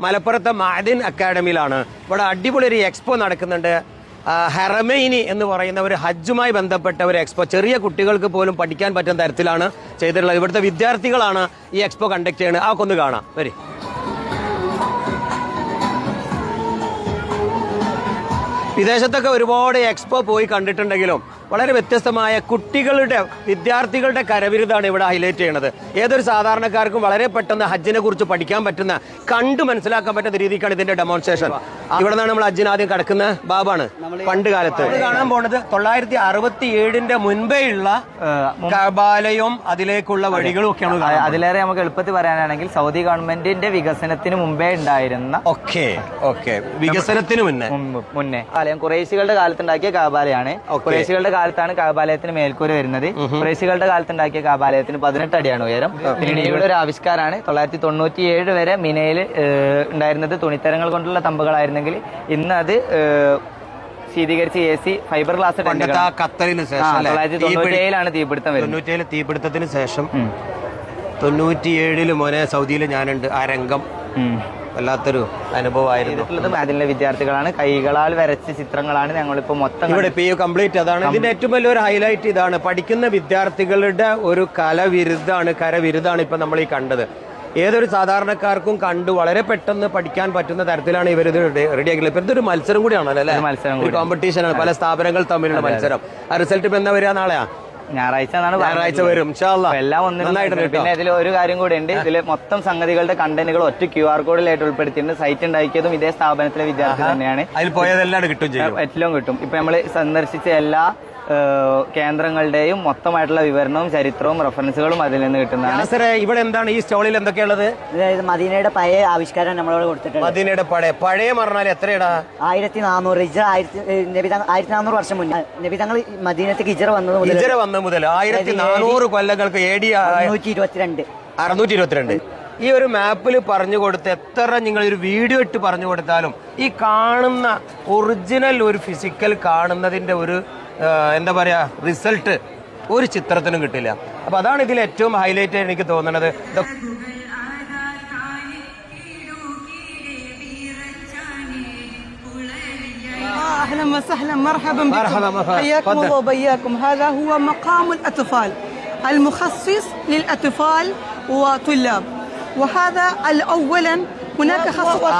മലപ്പുറത്തെ മാദിൻ അക്കാഡമിയിലാണ്. ഇവിടെ അടിപൊളി ഒരു എക്സ്പോ നടക്കുന്നുണ്ട്. ഹെറമൈനി ഹറമൈനി എന്ന് പറയുന്ന ഒരു ഹജ്ജുമായി ബന്ധപ്പെട്ട ഒരു എക്സ്പോ ചെറിയ കുട്ടികൾക്ക് പോലും പഠിക്കാൻ പറ്റുന്ന തരത്തിലാണ് ചെയ്തിട്ടുള്ളത്. ഇവിടുത്തെ വിദ്യാർത്ഥികളാണ് ഈ എക്സ്പോ കണ്ടക്ട് ചെയ്യുന്നത്. ആ ഒന്ന് കാണാം. വരി. വിദേശത്തൊക്കെ ഒരുപാട് എക്സ്പോ പോയി കണ്ടിട്ടുണ്ടെങ്കിലും വളരെ വ്യത്യസ്തമായ കുട്ടികളുടെ വിദ്യാർത്ഥികളുടെ കരവിരുതാണ് ഇവിടെ ഹൈലൈറ്റ് ചെയ്യുന്നത് ഏതൊരു സാധാരണക്കാർക്കും വളരെ പെട്ടെന്ന് ഹജ്ജിനെ കുറിച്ച് പഠിക്കാൻ പറ്റുന്ന കണ്ടു മനസ്സിലാക്കാൻ പറ്റുന്ന രീതിക്കാണ് ഇതിന്റെ ഡെമോൺസ്ട്രേഷൻ ഇവിടെ നിന്നാണ് നമ്മൾ ഹജ്ജിന് ആദ്യം കിടക്കുന്ന ബാബാണ് പണ്ട് കാലത്ത്. കാണാൻ പോണത് തൊള്ളായിരത്തി അറുപത്തി ഏഴിന്റെ മുൻപേ ഉള്ള കബാലയും അതിലേക്കുള്ള വഴികളും ഒക്കെയാണ് അതിലേറെ നമുക്ക് എളുപ്പത്തിൽ പറയാനാണെങ്കിൽ സൗദി ഗവൺമെന്റിന്റെ വികസനത്തിന് മുമ്പേ ഉണ്ടായിരുന്ന ഓക്കെ ഓക്കെ. വികസനത്തിന് മുന്നേ. മുന്നേ. ആലയം കുറേശികളുടെ കാലത്തുണ്ടാക്കിയ കാബാലയാണ്. Okay. കുറേശികളുടെ കാലത്താണ് കാബാലയത്തിന് മേൽക്കൂര വരുന്നത്. പ്രേസികളുടെ കാലത്ത് ഉണ്ടാക്കിയ കാബാലയത്തിന് പതിനെട്ട് അടിയാണ് ഉയരം. പിന്നീട് ഒരു ആവിഷ്കാരമാണ്. തൊള്ളായിരത്തി തൊണ്ണൂറ്റി ഏഴ് വരെ മിനയിൽ ഉണ്ടായിരുന്നത് തുണിത്തരങ്ങൾ കൊണ്ടുള്ള തമ്പുകളായിരുന്നെങ്കിൽ ഇന്ന് അത് ശീതീകരിച്ച് എ സി ഫൈബർ ഗ്ലാസ് കത്തലിന് ശേഷം? തൊള്ളായിരത്തി തീപിടുത്തം വരുന്നത്. തീപിടുത്തത്തിന് ശേഷം തൊണ്ണൂറ്റിയേഴിൽ മോനെ സൗദിയിൽ ഞാനുണ്ട് ആ രംഗം. വല്ലാത്തൊരു അനുഭവമായിരുന്നു. അതിലെ വിദ്യാർത്ഥികളാണ്. കൈകളാൽ വരച്ച ചിത്രങ്ങളാണ് ഞങ്ങളിപ്പോ മൊത്തം ഇവിടെ പി യു കംപ്ലീറ്റ് അതാണ് ഇതിന്റെ ഏറ്റവും വലിയൊരു ഹൈലൈറ്റ് ഇതാണ്. പഠിക്കുന്ന വിദ്യാർത്ഥികളുടെ ഒരു കലവിരുദ്ധാണ് കരവിരുദ്ധാണ് ഇപ്പൊ നമ്മൾ ഈ കണ്ടത്. ഏതൊരു സാധാരണക്കാർക്കും കണ്ടു വളരെ പെട്ടെന്ന് പഠിക്കാൻ പറ്റുന്ന തരത്തിലാണ് ഇവർ ഇത് റെഡിയാക്കിയത് ഇപ്പൊ ഇതൊരു മത്സരം കൂടിയാണല്ലോ അല്ലേ? മത്സരം ആണ്. പല സ്ഥാപനങ്ങൾ തമ്മിലുള്ള മത്സരം. ആ റിസൾട്ട് ഇപ്പൊ എന്താ വരിക നാളെയാ? ഞായറാഴ്ച എന്നാണ് ഞായറാഴ്ച വരും. എല്ലാം നന്നായിട്ടുണ്ട് പിന്നെ ഇതിൽ ഒരു കാര്യം കൂടി ഉണ്ട്. ഇതിൽ മൊത്തം സംഗതികളുടെ കണ്ടന്റുകൾ ഒറ്റ ക്യു ആർ കോഡിലായിട്ട് ഉൾപ്പെടുത്തിയിട്ടുണ്ട്. സൈറ്റ് ഉണ്ടാക്കിയതും ഇതേ സ്ഥാപനത്തിലെ വിദ്യാർത്ഥി തന്നെയാണ്. അതിൽ പോയതെല്ലാം കിട്ടും എല്ലാം കിട്ടും. ഇപ്പൊ നമ്മൾ സന്ദർശിച്ച എല്ലാ കേന്ദ്രങ്ങളുടെയും മൊത്തമായിട്ടുള്ള വിവരണവും ചരിത്രവും റെഫറൻസുകളും അതിൽ നിന്ന് കിട്ടുന്നതാണ്. സാറേ ഇവിടെ എന്താണ്? ഈ സ്റ്റോളിൽ എന്തൊക്കെയുള്ളത് അതായത് മദീനയുടെ പഴയ ആവിഷ്കാരം നമ്മളോട് കൊടുത്തിട്ടുണ്ട് മദീനയുടെ പഴയ പഴയ പറഞ്ഞാൽ എത്രയടാ? ആയിരത്തി നാനൂറ് ഇജ ആയിരത്തി നബി തങ്ങൾ ആയിരത്തി നാനൂറ് വർഷം മുന്നേ. നബി തങ്ങൾ മദീനത്തേക്ക് ഇജറ വന്നത് മുതൽ ഹിജറ വന്ന മുതൽ ആയിരത്തി നാനൂറ് കൊല്ലങ്ങൾക്ക് എ ഡി അറുന്നൂറ്റി ഇരുപത്തിരണ്ട് അറുന്നൂറ്റി ഇരുപത്തിരണ്ട് ഈ ഒരു മാപ്പിൽ പറഞ്ഞു കൊടുത്ത് എത്ര നിങ്ങൾ ഒരു വീഡിയോ ഇട്ട് പറഞ്ഞു കൊടുത്താലും ഈ കാണുന്ന ഒറിജിനൽ ഒരു ഫിസിക്കൽ കാണുന്നതിന്റെ ഒരു എന്താ പറയാ റിസൾട്ട് ഒരു ചിത്രത്തിനും കിട്ടില്ല അപ്പൊ അതാണ് ഇതിൽ ഏറ്റവും ഹൈലൈറ്റ് എനിക്ക് തോന്നുന്നത് ഇതൊക്കെ اهلا وسهلا مرحبا بكم مرحبا، مرحبا. حياكم تفضل. الله وبياكم هذا هو مقام الاطفال المخصص للاطفال وطلاب وهذا اولا هناك خص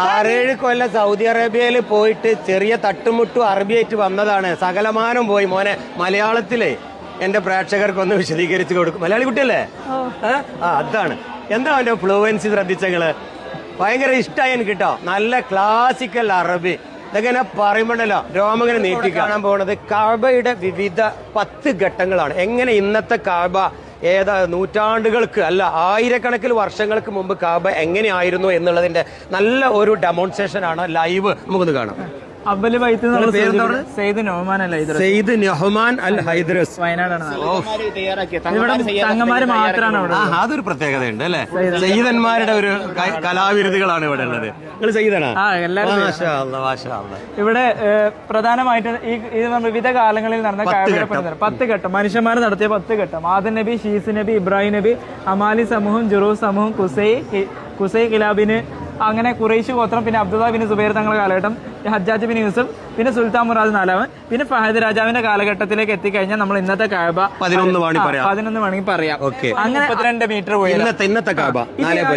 ആറേഴ് കൊല്ലം സൗദി അറേബ്യയിൽ പോയിട്ട് ചെറിയ തട്ടുമുട്ടു അറബിയായിട്ട് വന്നതാണ്. സകലമാനം പോയി. മോനെ മലയാളത്തിലെ എന്റെ പ്രേക്ഷകർക്കൊന്ന് വിശദീകരിച്ചു വിശദീകരിച്ച് കൊടുക്കും. മലയാളി കുട്ടിയല്ലേ? ആ അതാണ്. എന്താ അവന്റെ ഫ്ലുവൻസി ശ്രദ്ധിച്ചങ്ങൾ ഭയങ്കര ഇഷ്ടമായി എനിക്ക് കേട്ടോ നല്ല ക്ലാസിക്കൽ അറബി. ഇതൊക്കെ ഞാൻ പറയുമ്പോണ്ടല്ലോ രോമങ്ങനെ നീട്ടി കാണാൻ പോകുന്നത് കാബയുടെ വിവിധ പത്ത് ഘട്ടങ്ങളാണ്. എങ്ങനെ ഇന്നത്തെ കാബ ഏതാ നൂറ്റാണ്ടുകൾക്ക് അല്ല ആയിരക്കണക്കിന് വർഷങ്ങൾക്ക് മുമ്പ് കാബ എങ്ങനെയായിരുന്നു എന്നുള്ളതിന്റെ നല്ല ഒരു ഡെമോൺസ്ട്രേഷൻ ആണ് ലൈവ് നമുക്കൊന്ന് കാണാം. അവൽ? സെയ്ദ് നോമാൻ അല്ല ഇത് സെയ്ദ് നെഹ്മാൻ അൽ ഹൈദ്രസ്. വയനാടാണ്. ഇവിടെ തങ്ങന്മാര് മാത്രമാണ് അതൊരു പ്രത്യേകതയുണ്ട് അല്ലെ? സെയ്തന്മാരുടെ ഒരു കലാവിരുതികളാണ് ഇവിടെ ഉള്ളത്. നിങ്ങൾ ആ എല്ലാവരും. ഇവിടെ പ്രധാനമായിട്ട് ഈ ഇത് വിവിധ കാലങ്ങളിൽ നടന്ന പത്ത് ഘട്ടം. പത്ത് ഘട്ടം. മനുഷ്യന്മാർ നടത്തിയ പത്ത് ഘട്ടം. ആദൻ നബി ഷീസ് നബി ഇബ്രാഹിം നബി അമാലി സമൂഹം ജുറൂ സമൂഹം കുസൈ കുസൈ കിലാബിന് അങ്ങനെ കുറേശ് ഗോത്രം പിന്നെ അബ്ദുദാബിന് ബിൻ സുബൈർ തങ്ങളുടെ കാലഘട്ടം. ഹജ്ജാജ് ബിൻ യൂസഫ് പിന്നെ സുൽത്താൻ മുറാദ് നാലാമൻ പിന്നെ ഫഹദ് രാജാവിന്റെ കാലഘട്ടത്തിലേക്ക് എത്തിക്കഴിഞ്ഞാൽ നമ്മൾ ഇന്നത്തെ കാബ പതിനൊന്ന് മണി. പതിനൊന്ന് വേണമെങ്കിൽ പറയാം. ഓക്കെ. അങ്ങനെ മുപ്പത്തിരണ്ട് മീറ്റർ പോയി. ഇന്നത്തെ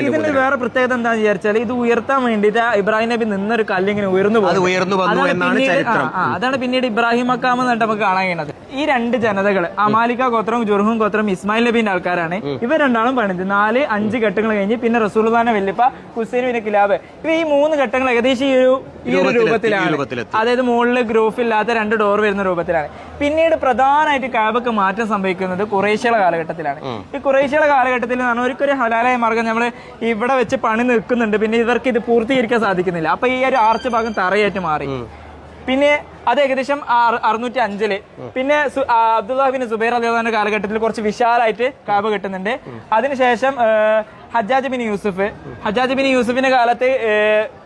ഇതിന്റെ വേറെ പ്രത്യേകത എന്താണെന്ന് വിചാരിച്ചാൽ ഇത് ഉയർത്താൻ വേണ്ടിയിട്ട് ഇബ്രാഹിം നബി നിന്നൊരു കല്ലിങ്ങനെ ഉയർന്നു അത് പോകും. ഉയർന്നു വന്നു അതാണ് എന്നാണ് പിന്നീട് ചരിത്രം. അതാണ് പിന്നീട് ഇബ്രാഹിം മക്കാം എന്നിട്ട് നമുക്ക് കാണാൻ കഴിയുന്നത്. ഈ രണ്ട് ജനതകൾ അമാലിക ഗോത്രവും ജുർഹും ഗോത്രവും ഇസ്മായിൽ നബീന്റെ ആൾക്കാരാണ്. ഇവർ രണ്ടാളും പണിത്. നാല് അഞ്ച് ഘട്ടങ്ങൾ കഴിഞ്ഞ് പിന്നെ റസൂൽദാന വെല്ലിപ്പ ഹുസൈൻ പിന്നെ കിലാബ്. ഇവ ഈ മൂന്ന് ഘട്ടങ്ങൾ ഏകദേശം ഈ ഒരു ഈ ഒരു രൂപത്തിലാണ്. അതായത് മുകളിൽ ഗ്രൂഫ് ഇല്ലാത്ത രണ്ട് ഡോർ വരുന്ന രൂപത്തിലാണ്. പിന്നീട് പ്രധാനമായിട്ട് കാബക്ക് മാറ്റം സംഭവിക്കുന്നത് കുറേശ്യയുടെ കാലഘട്ടത്തിലാണ്. ഈ കുറേശ്യയുടെ കാലഘട്ടത്തിൽ എന്ന് പറഞ്ഞാൽ ഒരിക്കലും ഹലാലായ മാർഗം നമ്മൾ ഇവിടെ വെച്ച് പണി നിൽക്കുന്നുണ്ട്. പിന്നെ ഇവർക്ക് ഇത് പൂർത്തീകരിക്കാൻ സാധിക്കുന്നില്ല. അപ്പൊ ഈ ഒരു ആർച്ച് ഭാഗം തറയായിട്ട് മാറി. പിന്നെ അത് ഏകദേശം അറു- അറുന്നൂറ്റി അഞ്ചിൽ പിന്നെ അബ്ദുല്ലാഹിബിൻ സുബൈർ അലിയുടെ കാലഘട്ടത്തിൽ കുറച്ച് വിശാലായിട്ട് കാബ് കിട്ടുന്നുണ്ട്. അതിനുശേഷം Hajjaj Hajjaj bin Yusuf. Hajjaj bin യൂസുഫിന്റെ കാലത്ത്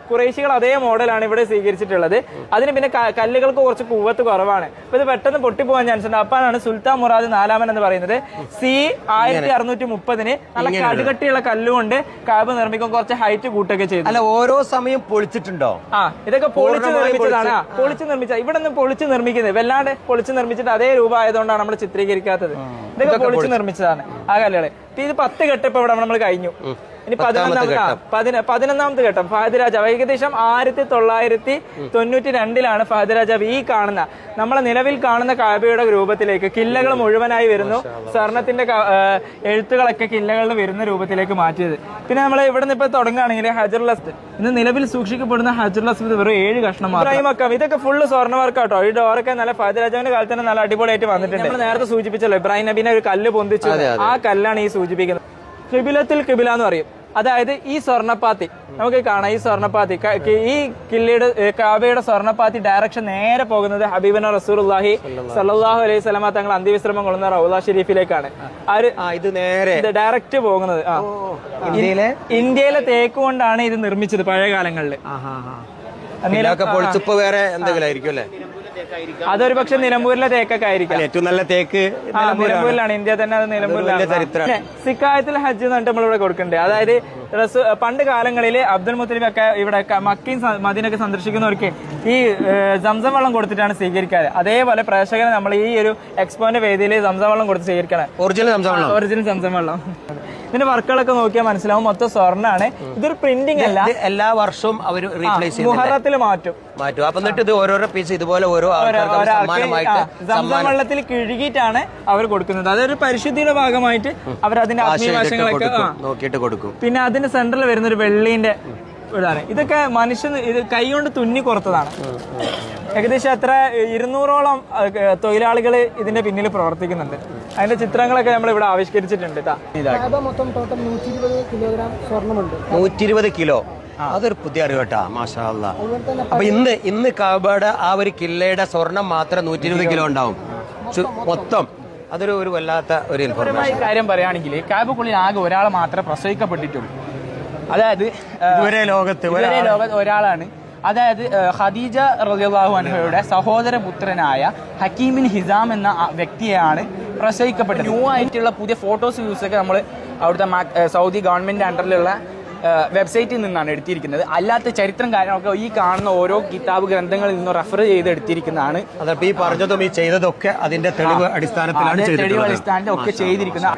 കുറേശികൾ അതേ മോഡലാണ് ഇവിടെ സ്വീകരിച്ചിട്ടുള്ളത്. അതിന് പിന്നെ കല്ലുകൾക്ക് കുറച്ച് കൂവത്ത് കുറവാണ്. അപ്പൊ ഇത് പെട്ടെന്ന് പൊട്ടിപ്പോകാൻ ചാൻസ് ഉണ്ട്. അപ്പാണ് സുൽത്താൻ മുറാദ് നാലാമൻ എന്ന് പറയുന്നത്. സി ആയിരത്തി അറുന്നൂറ്റി മുപ്പതിന് നല്ല കടുകട്ടിയുള്ള കല്ലുകൊണ്ട് കാബ് നിർമ്മിക്കും. കുറച്ച് ഹൈറ്റ് കൂട്ടൊക്കെ ചെയ്തു. അല്ല ഓരോ സമയം പൊളിച്ചിട്ടുണ്ടോ? ആ ഇതൊക്കെ പൊളിച്ച് നിർമ്മിച്ചതാണ്. പൊളിച്ച്. നിർമ്മിച്ച ഇവിടെ നിന്ന് പൊളിച്ച് നിർമ്മിക്കുന്നത്. വല്ലാണ്ട് പൊളിച്ച് നിർമ്മിച്ചിട്ട് അതേ രൂപ ആയതുകൊണ്ടാണ് നമ്മൾ ചിത്രീകരിക്കാത്തത് ഇതൊക്കെ പൊളിച്ച് നിർമ്മിച്ചതാണ് ആ കല്ലുകൾ ഇത് പത്ത് ഘട്ടം ഇവിടെ നമ്മൾ കഴിഞ്ഞു. ഇനി പതിനൊന്നാമത്തെ ആ, പതിന പതിനൊന്നാമത്തെ ഘട്ടം. ഫഹദ് രാജാവ് ഏകദേശം ആയിരത്തി തൊള്ളായിരത്തി തൊണ്ണൂറ്റി രണ്ടിലാണ് ഫഹദ് രാജാവ് ഈ കാണുന്ന. നമ്മളെ നിലവിൽ കാണുന്ന കാബയുടെ രൂപത്തിലേക്ക് കില്ലകൾ മുഴുവനായി വരുന്നു. സ്വർണത്തിന്റെ എഴുത്തുകളൊക്കെ കില്ലകളിൽ വരുന്ന രൂപത്തിലേക്ക് മാറ്റിയത്. പിന്നെ നമ്മൾ ഇവിടെ നിന്ന് ഇപ്പൊ തുടങ്ങുകയാണെങ്കിൽ അസ്ദ് ഇന്ന് നിലവിൽ സൂക്ഷിക്കപ്പെടുന്ന അസ്ദ് വെറും ഏഴ് കഷ്ണം മക്കം ഇതൊക്കെ ഫുള്ള് സ്വർണ വർക്കാട്ടോ? ഈ ഡോറൊക്കെ നല്ല ഫഹദ് രാജാവിന്റെ കാലത്ത് തന്നെ നല്ല അടിപൊളിയായിട്ട് വന്നിട്ടുണ്ട്. നമ്മൾ നേരത്തെ സൂചിപ്പിച്ചല്ലോ ഇബ്രാഹിം നബീനെ ഒരു കല്ല് പൊന്തിച്ചു. ആ കല്ലാണ് ഈ സൂചിപ്പിക്കുന്നത്. കിബിലത്തിൽ കിബില എന്ന് പറയും. അതായത് ഈ സ്വർണപ്പാത്തി. നമുക്ക് കാണാം ഈ സ്വർണപ്പാത്തി. ഈ കിള്ളിയുടെ കാവയുടെ സ്വർണപ്പാത്തി സ്വർണപ്പാത്തി ഡയറക്ഷൻ നേരെ പോകുന്നത് ഹബീബന റസൂർഹി സല്ലാഹു അലൈഹി സ്വലമ തങ്ങൾ അന്ത്യവിശ്രമം കൊള്ളുന്ന റൗല ഷെരീഫിലേക്കാണ്. ഇത് നേരെ. ഡയറക്റ്റ് പോകുന്നത്. ഇന്ത്യയിലെ? ഇന്ത്യയിലെ തേക്ക് കൊണ്ടാണ് ഇത് നിർമ്മിച്ചത് പഴയ കാലങ്ങളിൽ. പൊളിച്ചിപ്പോ വേറെ എന്തെങ്കിലും ആയിരിക്കും അല്ലേ? അതൊരു പക്ഷെ നിലമ്പൂരിലെ തേക്കൊക്കെ ആയിരിക്കും. ഏറ്റവും നല്ല തേക്ക്. നിലമ്പൂരിലാണ്. ഇന്ത്യ തന്നെ അത് നിലമ്പൂരിലാണ്. ചരിത്രം. സിക്കായത്തിൽ ഹജ്ജ് എന്നിട്ട് നമ്മളിവിടെ കൊടുക്കുന്നുണ്ട്. അതായത് റസൂ പണ്ട് കാലങ്ങളിൽ അബ്ദുൽ മുത്തലിബ് ഒക്കെ ഇവിടെ മക്കയും മദീനൊക്കെ സന്ദർശിക്കുന്നവർക്ക് ഈ സംസം വെള്ളം കൊടുത്തിട്ടാണ് സ്വീകരിക്കാറ്. അതേപോലെ പ്രേക്ഷകരെ നമ്മൾ ഈ ഒരു എക്സ്പോന്റെ വേദിയിൽ സംസം വെള്ളം കൊടുത്ത് സ്വീകരിക്കണം. ഒറിജിനൽ ഒറിജിനൽ സംസം വെള്ളം. ഇതിന്റെ വർക്കുകളൊക്കെ നോക്കിയാൽ മനസ്സിലാവും. മൊത്തം സ്വർണാണ്. ഇതൊരു പ്രിന്റിംഗ് അല്ല. എല്ലാ വർഷവും അവർ റീപ്ലേസ് ചെയ്യും മുഹറത്തിൽ മാറ്റും. മാറ്റും. അപ്പൊ എന്നിട്ട് ഇത് ഓരോരോ പീസ് ഇതുപോലെ ഓരോ വെള്ളത്തിൽ കിഴുകിയിട്ടാണ് അവർ കൊടുക്കുന്നത്. അതൊരു പരിശുദ്ധിയുടെ ഭാഗമായിട്ട് അവർ അതിന്റെ കാശ് ആത്മീയ ചെയ്തിട്ട് വശങ്ങളൊക്കെ ആ. കൊടുക്കും നോക്കിയിട്ട് കൊടുക്കും. പിന്നെ അതിന്റെ സെന്ററിൽ വരുന്ന ഒരു വെള്ളീന്റെ ഇതാണ്. ഇതൊക്കെ മനുഷ്യൻ ഇത് കൈ കൊണ്ട് തുന്നി കൊറത്തതാണ്. ഏകദേശം എത്ര ഇരുന്നൂറോളം തൊഴിലാളികൾ ഇതിന്റെ പിന്നിൽ പ്രവർത്തിക്കുന്നുണ്ട്. അതിന്റെ ചിത്രങ്ങളൊക്കെ നമ്മൾ ഇവിടെ ആവിഷ്കരിച്ചിട്ടുണ്ട് ട്ടാ. മൊത്തം ടോട്ടൽ നൂറ്റി ഇരുപത് കിലോ. അതൊരു പുതിയ അറിവ് കേട്ടാ മാഷാ അപ്പൊ ഇന്ന് ഇന്ന് കാബയുടെ ആ ഒരു കില്ലയുടെ സ്വർണം മാത്രം നൂറ്റി ഇരുപത് കിലോ ഉണ്ടാവും. മൊത്തം അതൊരു ഒരു വല്ലാത്ത ഒരു ഇൻഫർമേഷൻ കാര്യം പറയുകയാണെങ്കിൽ കാബക്കുള്ളിൽ ആകെ ഒരാൾ മാത്രമേ പ്രസവിക്കപ്പെട്ടിട്ടുള്ളൂ. അതായത് ഇതുവരെ ലോകത്ത് ഇതുവരെ ലോകത്ത് ഒരാളാണ്. അതായത് ഖദീജ റളിയല്ലാഹു അൻഹയുടെ സഹോദര പുത്രനായ ഹക്കീമിൻ ഹിസാം എന്ന വ്യക്തിയാണ് പ്രസവിക്കപ്പെട്ടത്. ന്യൂ ആയിട്ടുള്ള പുതിയ ഫോട്ടോസ് യൂസ് ഒക്കെ നമ്മൾ അവിടുത്തെ സൗദി ഗവൺമെന്റ് അണ്ടറിലുള്ള വെബ്സൈറ്റിൽ നിന്നാണ് എടുത്തിരിക്കുന്നത്. അല്ലാത്ത ചരിത്രം കാര്യങ്ങളൊക്കെ ഈ കാണുന്ന ഓരോ കിതാബ് ഗ്രന്ഥങ്ങളിൽ നിന്നും റെഫർ ചെയ്ത് എടുത്തിരിക്കുന്നതാണ് അതപ്പോ ഈ പറഞ്ഞതും ഈ ചെയ്തതൊക്കെ അതിന്റെ തെളിവ് അടിസ്ഥാനത്തിലാണ് തെളിവ് അടിസ്ഥാനത്തിൽ ഒക്കെ ചെയ്തിരിക്കുന്ന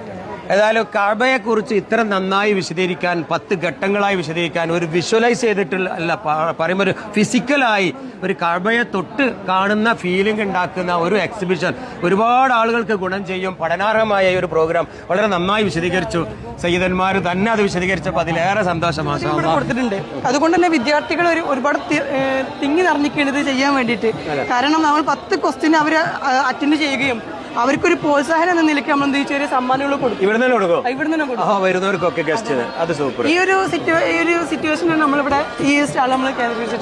ഏതായാലും കാബയെക്കുറിച്ച് ഇത്ര നന്നായി വിശദീകരിക്കാൻ പത്ത് ഘട്ടങ്ങളായി വിശദീകരിക്കാൻ ഒരു വിഷ്വലൈസ് ചെയ്തിട്ടുള്ള അല്ല പറയുമ്പോൾ ഒരു ഫിസിക്കലായി ഒരു കാബയെ തൊട്ട് കാണുന്ന ഫീലിംഗ് ഉണ്ടാക്കുന്ന ഒരു എക്സിബിഷൻ ഒരുപാട് ആളുകൾക്ക് ഗുണം ചെയ്യും. പഠനാർഹമായ ഒരു പ്രോഗ്രാം വളരെ നന്നായി വിശദീകരിച്ചു. സയ്യിദന്മാർ തന്നെ അത് വിശദീകരിച്ചപ്പോൾ അതിലേറെ സന്തോഷമാണ് കൊടുത്തിട്ടുണ്ട്. അതുകൊണ്ട് തന്നെ വിദ്യാർത്ഥികൾ ഒരു ഒരുപാട് തിങ്ങി നിറഞ്ഞിക്കേണ്ടത് ചെയ്യാൻ വേണ്ടിയിട്ട്. കാരണം നമ്മൾ പത്ത് ക്വസ്റ്റ്യൻ അവർ അറ്റൻഡ് ചെയ്യുകയും അവർക്കൊരു പ്രോത്സാഹനം എന്ന നിലയ്ക്ക് നമ്മൾ എന്താ ചെറിയ സമ്മാനങ്ങൾ കൊടുക്കും. ഇവിടെ തന്നെ കൊടുക്കും? ആ, ഇവിടെ നിന്ന് കൊടുക്കും. ആ വരുന്നവർക്കൊക്കെ ഗസ്റ്റ് അത് സൂപ്പർ ഈ ഒരു ഈ ഒരു സിറ്റുവേഷനാണ് നമ്മളിവിടെ ഈ സ്റ്റാൾ നമ്മൾ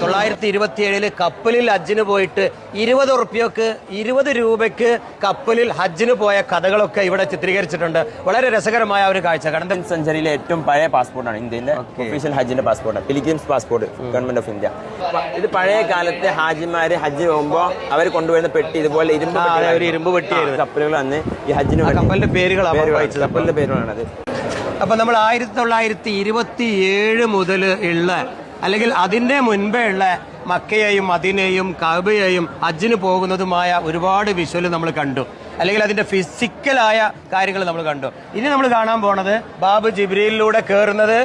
തൊള്ളായിരത്തി ഇരുപത്തി ഏഴിൽ കപ്പലിൽ ഹജ്ജിന് പോയിട്ട് ഇരുപത് ഉറുപ്പ്യക്ക് ഇരുപത് രൂപയ്ക്ക് കപ്പലിൽ ഹജ്ജിന് പോയ കഥകളൊക്കെ ഇവിടെ ചിത്രീകരിച്ചിട്ടുണ്ട്. വളരെ രസകരമായ ഒരു കാഴ്ച. കടന്ത സെഞ്ചുറിയിലെ ഏറ്റവും പഴയ പാസ്പോർട്ടാണ് ഇന്ത്യയിലെ ഒഫീഷ്യൽ ഹജ്ജിന്റെ passport Philippines passport government of India ഇത് പഴയ കാലത്തെ ഹാജിമാര് ഹജ്ജ് പോകുമ്പോൾ അവർ കൊണ്ടുവരുന്ന പെട്ടി ഇതുപോലെ ഇരുമ്പ് ഇരുമ്പ് പെട്ടിയായിരുന്നു. കപ്പലുകൾ അന്ന് ഈ ഹജ്ജിന് കപ്പലിന്റെ പേരുകളാണ്. കപ്പലിന്റെ പേരുകളാണത്. അപ്പൊ നമ്മൾ ആയിരത്തി തൊള്ളായിരത്തി ഇരുപത്തി ഏഴ് മുതൽ ഉള്ള അല്ലെങ്കിൽ അതിന്റെ മുൻപേ ഉള്ള മക്കയെയും അതിനെയും കബയെയും ഹജ്ജിന് പോകുന്നതുമായ ഒരുപാട് വിഷ്വൽ നമ്മൾ കണ്ടു. അല്ലെങ്കിൽ അതിന്റെ ഫിസിക്കലായ കാര്യങ്ങൾ നമ്മൾ കണ്ടു. ഇനി നമ്മൾ കാണാൻ പോണത് ബാബു ജിബ്രീലിലൂടെ കയറുന്നത്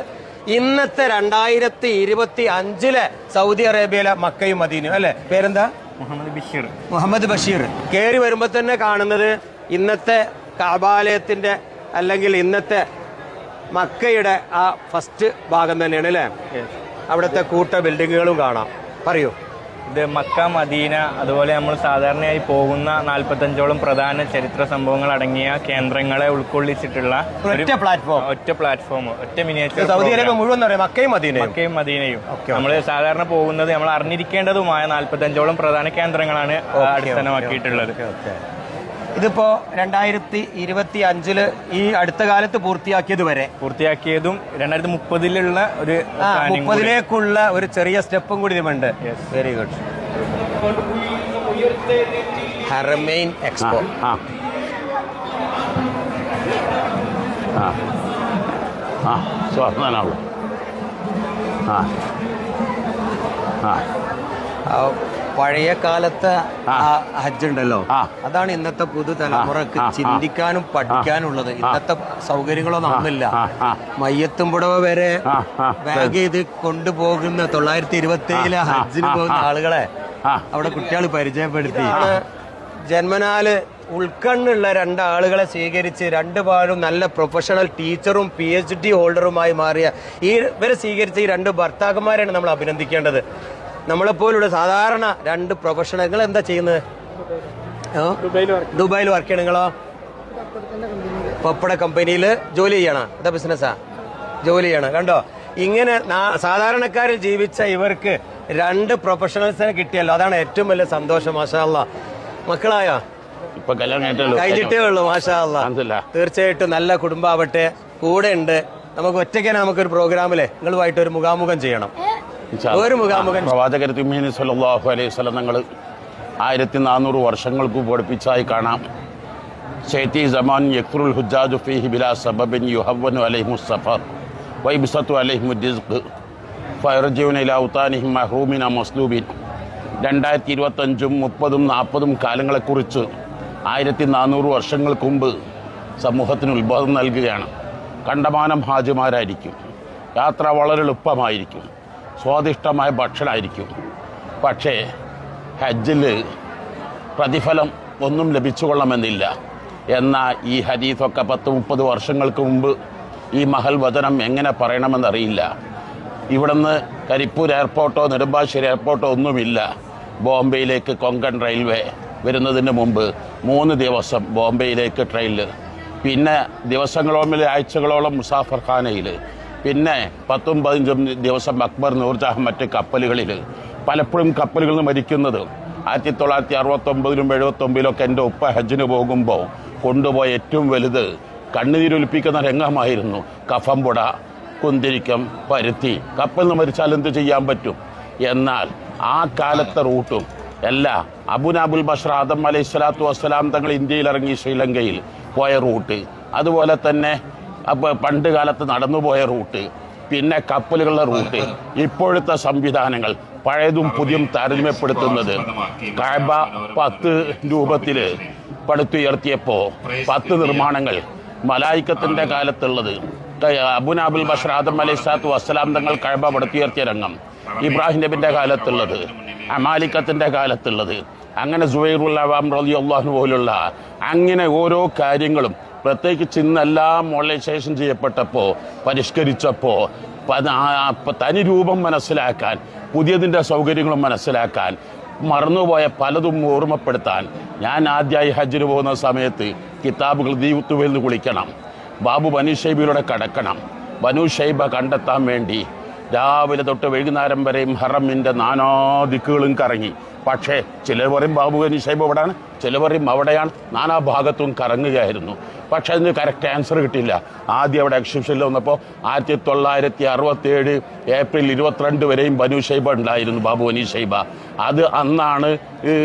ഇന്നത്തെ രണ്ടായിരത്തി ഇരുപത്തി അഞ്ചിലെ സൗദി അറേബ്യയിലെ മക്കയും മദീനയും. അല്ലെ? പേരെന്താ? മുഹമ്മദ് ബഷീർ. മുഹമ്മദ് ബഷീർ. കയറി വരുമ്പോൾ തന്നെ കാണുന്നത് ഇന്നത്തെ കാബാലയത്തിന്റെ അല്ലെങ്കിൽ ഇന്നത്തെ മക്കയുടെ ആ ഫസ്റ്റ് ഭാഗം തന്നെയാണ് അല്ലേ? അവിടുത്തെ കൂട്ട ബിൽഡിങ്ങുകളും കാണാം. പറയൂ. ഇത് മക്ക മദീന അതുപോലെ നമ്മൾ സാധാരണയായി പോകുന്ന നാൽപ്പത്തഞ്ചോളം പ്രധാന ചരിത്ര സംഭവങ്ങൾ അടങ്ങിയ കേന്ദ്രങ്ങളെ ഉൾക്കൊള്ളിച്ചിട്ടുള്ള ഒറ്റ പ്ലാറ്റ്ഫോം ഒറ്റ പ്ലാറ്റ്ഫോം ഒറ്റ മിനിയേച്ചർ സൗദി അറേബ്യ മുഴുവൻ മക്കയും മദീനയും. മക്കയും മദീനയും. നമ്മൾ സാധാരണ പോകുന്നത് നമ്മൾ അറിഞ്ഞിരിക്കേണ്ടതുമായ നാൽപ്പത്തഞ്ചോളം പ്രധാന കേന്ദ്രങ്ങളാണ് അടിസ്ഥാനമാക്കിയിട്ടുള്ളത്. ഇതിപ്പോ രണ്ടായിരത്തി ഇരുപത്തി അഞ്ചിൽ ഈ അടുത്ത കാലത്ത് പൂർത്തിയാക്കിയത് വരെ. പൂർത്തിയാക്കിയതും രണ്ടായിരത്തി മുപ്പതിലുള്ള ഒരു മുപ്പതിലേക്കുള്ള ഒരു ചെറിയ സ്റ്റെപ്പും കൂടി ഇതുമുണ്ട്. വെരി ഗുഡ് ഹറമെയിൻ എക്സ്പോ ആ ആ. ആ, പഴയ കാലത്തെ ഹജ്ജ് ഉണ്ടല്ലോ അതാണ് ഇന്നത്തെ പുതുതലമുറക്ക്. ചിന്തിക്കാനും പഠിക്കാനുള്ളത്. ഇന്നത്തെ സൗകര്യങ്ങളൊന്നും ആ, ആ. മയ്യത്തും പുടവ വരെ. ബാഗ് ചെയ്ത് കൊണ്ടുപോകുന്ന തൊള്ളായിരത്തി ഇരുപത്തി ഏഴിലെ ഹജ്ജിന് പോകുന്ന ആളുകളെ അവിടെ കുട്ടികൾ പരിചയപ്പെടുത്തി. ജന്മനാല് ഉൾക്കണ്ണുള്ള രണ്ടാളുകളെ സ്വീകരിച്ച് രണ്ട് പാലും നല്ല പ്രൊഫഷണൽ ടീച്ചറും പി എച്ച് ഡി ഹോൾഡറുമായി മാറിയ ഈ ഇവരെ സ്വീകരിച്ച ഈ രണ്ട് ഭർത്താക്കന്മാരെയാണ് നമ്മൾ അഭിനന്ദിക്കേണ്ടത്. നമ്മളെപ്പോലുള്ള സാധാരണ രണ്ട് പ്രൊഫഷണലുകൾ എന്താ ചെയ്യുന്നത്? ദുബായിൽ വർക്ക് ചെയ്യണങ്ങളോ പപ്പട കമ്പനിയിൽ ജോലി ചെയ്യണം? എന്താ ബിസിനസ്സാ ജോലി ചെയ്യണം? കണ്ടോ? ഇങ്ങനെ സാധാരണക്കാരിൽ ജീവിച്ച ഇവർക്ക് രണ്ട് പ്രൊഫഷണൽസിനെ കിട്ടിയല്ലോ. അതാണ് ഏറ്റവും വലിയ സന്തോഷം മാഷാല്ല മക്കളായോ? കഴിഞ്ഞിട്ടേ ഉള്ളൂ. മാഷാ അല്ലാ അൽഹംദുലില്ലാ. തീർച്ചയായിട്ടും നല്ല കുടുംബാവട്ടെ കൂടെ ഉണ്ട്. നമുക്ക് ഒറ്റയ്ക്ക് നമുക്കൊരു പ്രോഗ്രാമിലെ നിങ്ങളുമായിട്ട് ഒരു മുഖാമുഖം ചെയ്യണം. ഒരു മുഖാമുഖം. പ്രവാചകർ തിമ്മീനി സല്ലല്ലാഹു അലൈഹി സ്വലം തങ്ങൾ ആയിരത്തി നാനൂറ് വർഷങ്ങൾക്ക് പഠിപ്പിച്ചായി കാണാം. ഷെയ്ത്തി ജമാൻ യക്രുൽ ഹുജാജു ഫീഹി ബിലാ സബബിൻ യുഹവ്വനു അലൈഹി സഫർ വൈബ്സത്തു അലൈഹി മുദ്ദിസ് ഉത്താനിഹിം മഹ്റൂമിന മസ്ലൂബിൻ. രണ്ടായിരത്തി ഇരുപത്തഞ്ചും മുപ്പതും നാൽപ്പതും കാലങ്ങളെക്കുറിച്ച് ആയിരത്തി നാനൂറ് വർഷങ്ങൾക്ക് മുമ്പ് സമൂഹത്തിന് ഉത്ബോധം നൽകുകയാണ്. കണ്ടമാനം ഹാജിമാരായിരിക്കും. യാത്ര വളരെ എളുപ്പമായിരിക്കും. സ്വാദിഷ്ടമായ ഭക്ഷണമായിരിക്കും പക്ഷേ ഹജ്ജിൽ പ്രതിഫലം ഒന്നും ലഭിച്ചുകൊള്ളണമെന്നില്ല. എന്നാൽ ഈ ഹദീഫൊക്കെ പത്ത് മുപ്പത് വർഷങ്ങൾക്ക് മുമ്പ് ഈ മഹൽ വചനം എങ്ങനെ പറയണമെന്നറിയില്ല. ഇവിടുന്ന് കരിപ്പൂർ എയർപോർട്ടോ നെടുമ്പാശ്ശേരി എയർപോർട്ടോ ഒന്നുമില്ല. ബോംബെയിലേക്ക് കൊങ്കൺ റെയിൽവേ വരുന്നതിന് മുമ്പ് മൂന്ന് ദിവസം ബോംബെയിലേക്ക് ട്രെയിനിൽ പിന്നെ ദിവസങ്ങളോളം ആഴ്ചകളോളം മുസാഫർ ഖാനയിൽ പിന്നെ പത്തും പതിനഞ്ചും ദിവസം അക്ബർ നൂർജാഹ് മറ്റ് കപ്പലുകളിൽ പലപ്പോഴും കപ്പലുകളിൽ മരിക്കുന്നത്. ആയിരത്തി തൊള്ളായിരത്തി അറുപത്തൊമ്പതിലും എഴുപത്തൊമ്പതിലൊക്കെ എന്റെ ഉപ്പ ഹജ്ജിന് പോകുമ്പോൾ കൊണ്ടുപോയ ഏറ്റവും വലുത് കണ്ണുനീരൊലിപ്പിക്കുന്ന രംഗമായിരുന്നു. കഫംപുട കുന്തിരിക്കം പരുത്തി. കപ്പലിൽ മരിച്ചാൽ എന്ത് ചെയ്യാൻ പറ്റും? എന്നാൽ ആ കാലത്തെ റൂട്ടും അല്ല അബുനാബുൽ ബഷർ ആദം അലൈഹി സ്വലാത്തു വസ്സലാം തങ്ങൾ ഇന്ത്യയിൽ ഇറങ്ങി ശ്രീലങ്കയിൽ പോയ റൂട്ട്. അതുപോലെ തന്നെ പണ്ട് കാലത്ത് നടന്നുപോയ റൂട്ട് പിന്നെ കപ്പലുകളുടെ റൂട്ട് ഇപ്പോഴത്തെ സംവിധാനങ്ങൾ പഴയതും പുതിയും താരതമ്യപ്പെടുത്തുന്നത് കാബ പത്ത് രൂപത്തിൽ പടുത്തുയർത്തിയപ്പോൾ പത്ത് നിർമ്മാണങ്ങൾ മലായിക്കത്തിന്റെ കാലത്തുള്ളത്. അബുനാബുൽ ബഷർ ആദം വസ്സലാം തങ്ങൾ കഴബ പടുത്തുയർത്തിയ രംഗം. ഇബ്രാഹിം നബിന്റെ കാലത്തുള്ളത് അമാലിക്കത്തിന്റെ കാലത്തുള്ളത് അങ്ങനെ സുബൈറുൽ അവാം പോലുള്ള അങ്ങനെ ഓരോ കാര്യങ്ങളും പ്രത്യേകിച്ച് ഇന്നെല്ലാം മോളൈസേഷൻ ചെയ്യപ്പെട്ടപ്പോൾ പരിഷ്കരിച്ചപ്പോൾ തനി രൂപം മനസ്സിലാക്കാൻ പുതിയതിന്റെ സൗകര്യങ്ങളും മനസ്സിലാക്കാൻ മറന്നുപോയ പലതും ഓർമ്മപ്പെടുത്താൻ ഞാൻ ആദ്യമായി ഹജ്ജിന് പോകുന്ന സമയത്ത് കിതാബുകൾ ദീപത്തുവയിൽ നിന്ന് കുളിക്കണം ബാബു ബനു ഷൈബിലൂടെ കടക്കണം ബനു ഷൈബ കണ്ടെത്താൻ വേണ്ടി രാവിലെ തൊട്ട് വൈകുന്നേരം വരെയും ഹറമിന്റെ നാനാ ദിക്കുകളും കറങ്ങി. പക്ഷേ ചിലർ പറയും ബാബു ബനു ഷൈബ് എവിടെയാണ് പറയും അവിടെയാണ് നാനാ ഭാഗത്തും കറങ്ങുകയായിരുന്നു. പക്ഷേ അതിന് കറക്റ്റ് ആൻസർ കിട്ടിയില്ല. ആദ്യം അവിടെ എക്സിബിഷനിൽ വന്നപ്പോൾ ആയിരത്തി തൊള്ളായിരത്തി അറുപത്തേഴ് ഏപ്രിൽ ഇരുപത്തിരണ്ട് വരെയും ബനു ഷൈബ ഉണ്ടായിരുന്നു ബാബു അനി ഷൈബ. അത് അന്നാണ് ഹറബ്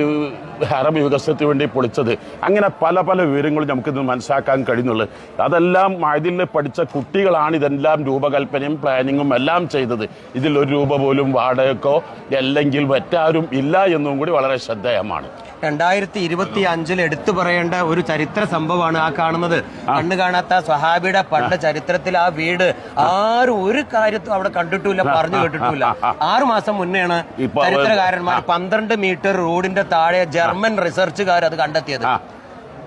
ഹറം വികസനത്തിന് വേണ്ടി പൊളിച്ചത്. അങ്ങനെ പല പല വിവരങ്ങളും നമുക്കിത് മനസ്സിലാക്കാൻ കഴിയുന്നുള്ളൂ. അതെല്ലാം ഇതിൽ പഠിച്ച കുട്ടികളാണ് ഇതെല്ലാം രൂപകൽപ്പനയും പ്ലാനിങ്ങും എല്ലാം ചെയ്തത്. ഇതിൽ ഒരു രൂപ പോലും വാടകക്കോ അല്ലെങ്കിൽ മറ്റാരും ഇല്ല എന്നും കൂടി വളരെ ശ്രദ്ധേയമാണ്. രണ്ടായിരത്തി ഇരുപത്തി അഞ്ചിൽ എടുത്തു പറയേണ്ട ഒരു ചരിത്ര സംഭവമാണ് ആ കാണുന്നത്. കണ്ണു കാണാത്ത സ്വഹാബിയുടെ പണ്ട് ചരിത്രത്തിൽ ആ വീട് ആരും ഒരു കാര്യത്തും അവിടെ കണ്ടിട്ടില്ല പറഞ്ഞു കേട്ടിട്ടില്ല. ആറു മാസം മുന്നെയാണ് ചരിത്രകാരന്മാർ പന്ത്രണ്ട് മീറ്റർ റോഡിന്റെ താഴെ ജർമ്മൻ റിസർച്ചുകാർ അത് കണ്ടെത്തിയത്.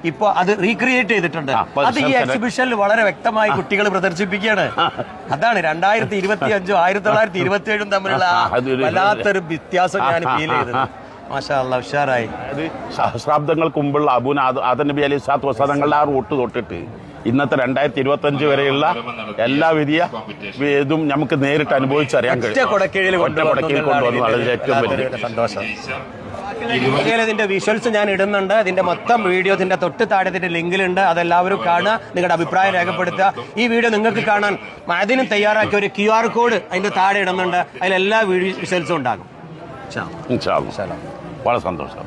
ഇപ്പൊ അത് റീക്രിയേറ്റ് ചെയ്തിട്ടുണ്ട്. അത് ഈ എക്സിബിഷനിൽ വളരെ വ്യക്തമായി കുട്ടികൾ പ്രദർശിപ്പിക്കുകയാണ്. അതാണ് രണ്ടായിരത്തി ഇരുപത്തി അഞ്ചും ആയിരത്തി തൊള്ളായിരത്തി ഇരുപത്തി ഏഴും തമ്മിലുള്ള വല്ലാത്തൊരു വ്യത്യാസം ഞാൻ ഫീൽ ചെയ്തത്. ഉഷാറായി. അത് സഹസ്രാബ്ദങ്ങൾക്ക് മുമ്പുള്ള അബുന ആദ നബി അലി സാത്ത് വസാദങ്ങളുടെ ആ റൂട്ട് തൊട്ടിട്ട് ഇന്നത്തെ രണ്ടായിരത്തി ഇരുപത്തി അഞ്ച് വരെയുള്ള എല്ലാ വിധിയ ഇതും നമുക്ക് നേരിട്ട് അനുഭവിച്ചറിയാൻ കഴിയും. കൊടക്കീഴിൽ ഏറ്റവും വലിയ സന്തോഷം. ഇതിന്റെ വിഷ്വൽസ് ഞാൻ ഇടുന്നുണ്ട്. ഇതിന്റെ മൊത്തം വീഡിയോ ഇതിന്റെ തൊട്ട് താഴെ ഇതിന്റെ ലിങ്കിലുണ്ട്. അതെല്ലാവരും കാണുക നിങ്ങളുടെ അഭിപ്രായം രേഖപ്പെടുത്തുക. ഈ വീഡിയോ നിങ്ങൾക്ക് കാണാൻ അതിനും തയ്യാറാക്കിയ ഒരു ക്യു ആർ കോഡ് അതിന്റെ താഴെ ഇടുന്നുണ്ട്. അതിലെല്ലാ വീഡിയോ വിഷ്വൽസും ഉണ്ടാകും. ഇൻഷാ അല്ലാ. വളരെ സന്തോഷം